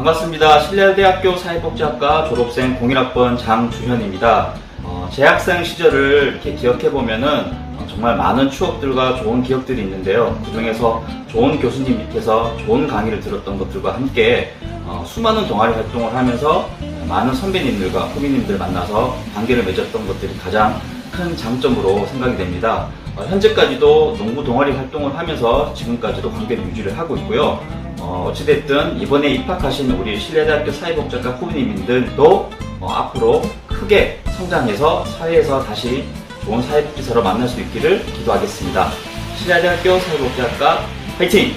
반갑습니다. 신뢰대학교 사회복지학과 졸업생 01학번 장주현입니다. 어, 재학생 시절을 이렇게 기억해 보면은 어, 정말 많은 추억들과 좋은 기억들이 있는데요. 그 중에서 좋은 교수님 밑에서 좋은 강의를 들었던 것들과 함께 어, 수많은 동아리 활동을 하면서 많은 선배님들과 후배님들 만나서 관계를 맺었던 것들이 가장 큰 장점으로 생각이 됩니다. 어, 현재까지도 농구 동아리 활동을 하면서 지금까지도 관계를 유지를 하고 있고요. 어, 어찌됐든 이번에 입학하신 우리 신뢰대학교 사회복지학과 후배님들도 어, 앞으로 크게 성장해서 사회에서 다시 좋은 사회복지사로 만날 수 있기를 기도하겠습니다. 신뢰대학교 사회복지학과 화이팅!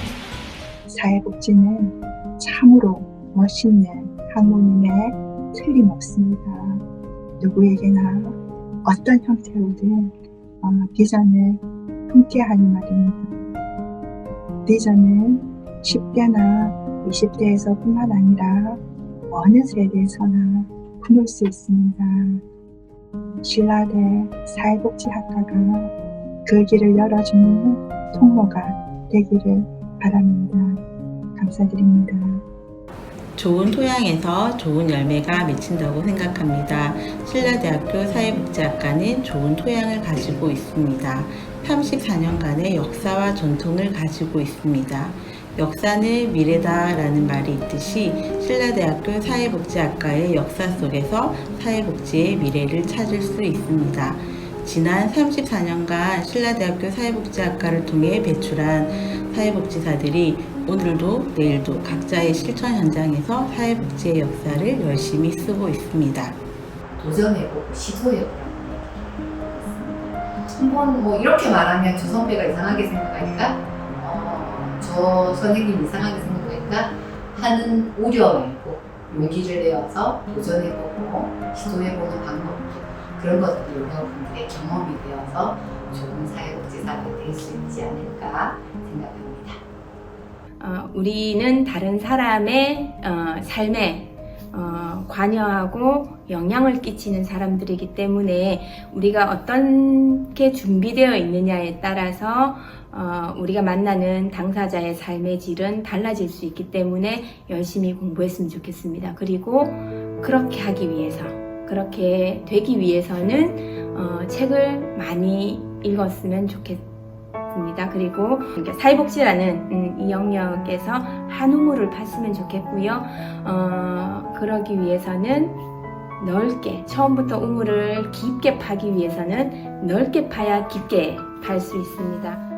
사회복지는 참으로 멋있는 학문임에 틀림없습니다. 누구에게나 어떤 형태로든 어, 비전을 품게하는 말입니다. 비전은 10대나 20대에서 뿐만 아니라 어느 세대에서나 품을 수 있습니다. 신라대 사회복지학과가 그 길을 열어주는 통로가 되기를 바랍니다. 감사드립니다. 좋은 토양에서 좋은 열매가 맺힌다고 생각합니다. 신라대학교 사회복지학과는 좋은 토양을 가지고 있습니다. 34년간의 역사와 전통을 가지고 있습니다. 역사는 미래다라는 말이 있듯이 신라대학교 사회복지학과의 역사 속에서 사회복지의 미래를 찾을 수 있습니다. 지난 34년간 신라대학교 사회복지학과를 통해 배출한 사회복지사들이 오늘도 내일도 각자의 실천 현장에서 사회복지의 역사를 열심히 쓰고 있습니다. 도전해보고 시도해보라고 한번 뭐 이렇게 말하면 저 선배가 이상하게 생각하니까 어, 저 선생님 이상하게 생각하니까 하는 우려이고 용기를 내어서 도전해보고 시도해보는 방법들 그런 것들이 여러분들의 경험이 되어서 좋은 사회복지사가 될 수 있지 않을까 생각합니다. 어, 우리는 다른 사람의 어, 삶에 어, 관여하고 영향을 끼치는 사람들이기 때문에 우리가 어떻게 준비되어 있느냐에 따라서 어, 우리가 만나는 당사자의 삶의 질은 달라질 수 있기 때문에 열심히 공부했으면 좋겠습니다. 그리고 그렇게 하기 위해서, 그렇게 되기 위해서는 어, 책을 많이 읽었으면 좋겠습니다. 그리고 사회복지라는 음, 이 영역에서 한 우물을 팠으면 좋겠고요. 어, 그러기 위해서는 넓게 처음부터 우물을 깊게 파기 위해서는 넓게 파야 깊게 팔 수 있습니다.